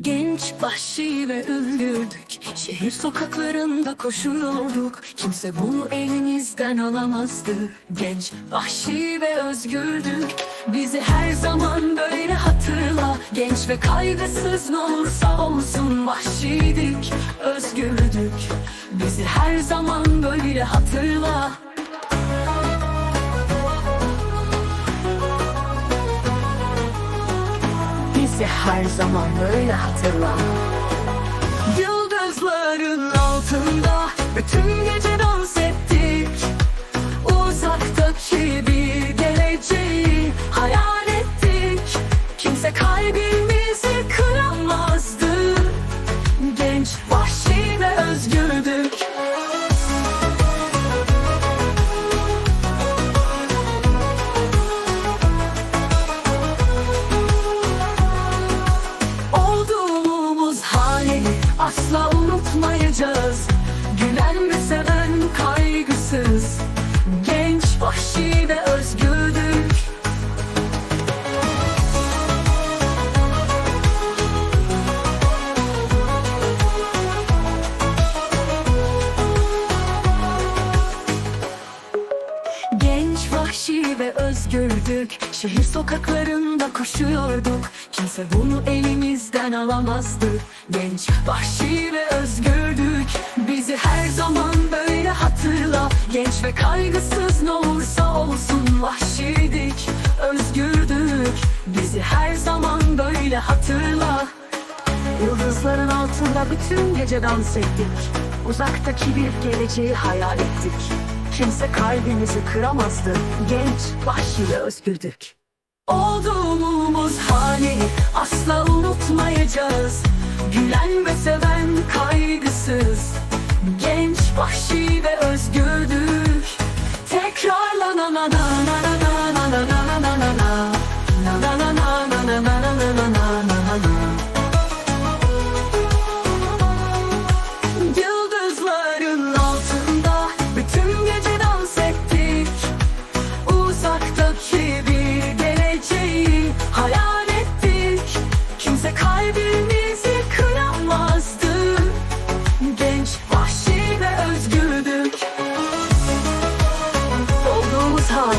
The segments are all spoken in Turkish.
Genç, vahşi ve özgürdük Şehir sokaklarında koşuyorduk. Kimse bunu elimizden alamazdı. Genç, vahşi ve özgürdük. Bizi her zaman böyle hatırla. Genç ve kaygısız ne olursa olsun Vahşiydik, özgürdük. Bizi her zaman böyle hatırla Bizi her zaman böyle hatırla. Yıldızların altında Bütün gece dans ettik. Uzaktaki bir geleceği hayal ettik. Kimse kalbimizi unutmayacağız. Gülen ve seven kaygısız. Genç, vahşi ve ve özgürdük. Şehir sokaklarında koşuyorduk. Kimse bunu elimizden alamazdı. Genç, vahşi ve özgürdük. Bizi her zaman böyle hatırla. Genç ve kaygısız ne olursa olsun Vahşiydik, özgürdük. Bizi her zaman böyle hatırla. Yıldızların altında bütün gece dans ettik. Uzaktaki bir geleceği hayal ettik Kimse kalbimizi kıramazdı. Genç, ve özgürdük. Olduğumuz hali asla unutmayacağız. Gülen ve seven kaygısız. Genç, vahşi ve özgürdük. Tekrarla na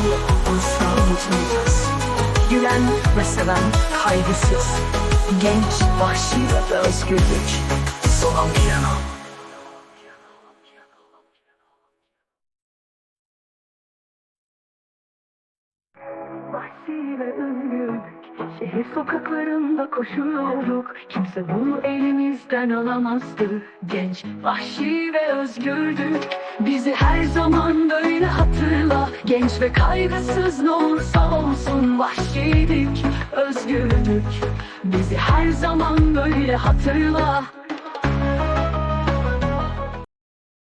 asla unutmayacağız Gülen ve seven kaygısız Genç, vahşi ve özgürdük Solan piyano Vahşi ve özgürdük Şehir sokaklarında koşuyorduk. Kimse bunu elimizden alamazdı. Genç, vahşi ve özgürdük Bizi her zaman böyle hatırla Genç ve kaygısız ne olursa olsun Vahşiydik, özgürdük Bizi her zaman böyle hatırla